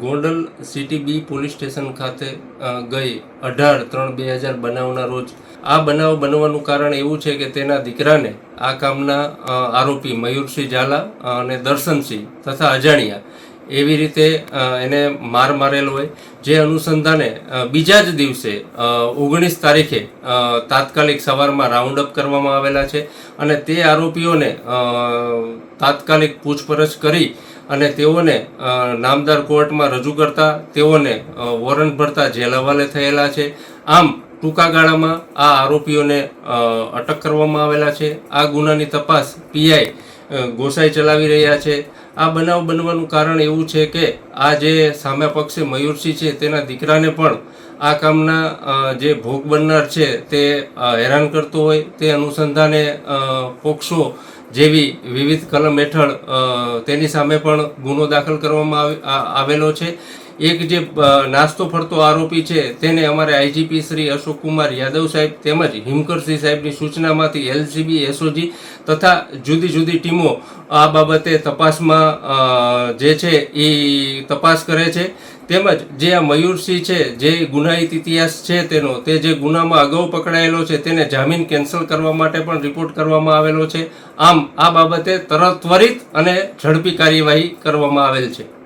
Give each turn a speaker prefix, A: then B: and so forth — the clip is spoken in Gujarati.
A: Gondal city B police station ખાતે ગઈ અઢાર ત્રણ બે હજાર બનાવના રોજ. આ બનાવ બનવાનું કારણ એવું છે કે તેના દીકરાને આ કામના આરોપી મયુરસિંહ ઝાલા અને દર્શનસિંહ તથા અજાણ્યા એવી રીતે એને માર મારેલ હોય. જે અનુસંધાને બીજા જ દિવસે ઓગણીસ તારીખે તાત્કાલિક સવારમાં રાઉન્ડ અપ કરવામાં આવેલા છે અને તે આરોપીઓને તાત્કાલિક પૂછપરછ કરી અને તેઓને નામદાર કોર્ટમાં રજૂ કરતા તેઓને વોરંટ ભરતા જેલ હવાલે થયેલા છે. આમ ટૂંકા ગાળામાં આ આરોપીઓને અટક કરવામાં આવેલા છે. આ ગુનાની તપાસ પીઆઈ ગોસાઈ ચલાવી રહ્યા છે. આ બનાવ બનવાનું કારણ એવું છે કે આ જે સામે પક્ષે મયુરસિંહ છે તેના દીકરાને પણ આ કામના જે ભોગ બનનાર છે તે હેરાન કરતો હોય. તે અનુસંધાને પોક્ષો જેવી વિવિધ કલમ હેઠળ તેની સામે પણ ગુનો દાખલ કરવામાં આવે- આવેલો છે. એક જે નાસ્તો ફરતો આરોપી છે તેને અમારે આઈજીપી શ્રી અશોક કુમાર યાદવ સાહેબ તેમજ હિમકરસિંહ સાહેબની સૂચનામાંથી એલસીબી, એસઓજી તથા જુદી જુદી ટીમો આ બાબતે તપાસમાં જે છે એ તપાસ કરે છે. તેમજ જે આ મયુરસિંહ છે, જે ગુનાહિત ઇતિહાસ છે તેનો, તે જે ગુનામાં અગાઉ પકડાયેલો છે તેને જામીન કેન્સલ કરવા માટે પણ રિપોર્ટ કરવામાં આવેલો છે. આમ આ બાબતે તરત ત્વરિત અને ઝડપી કાર્યવાહી કરવામાં આવેલ છે.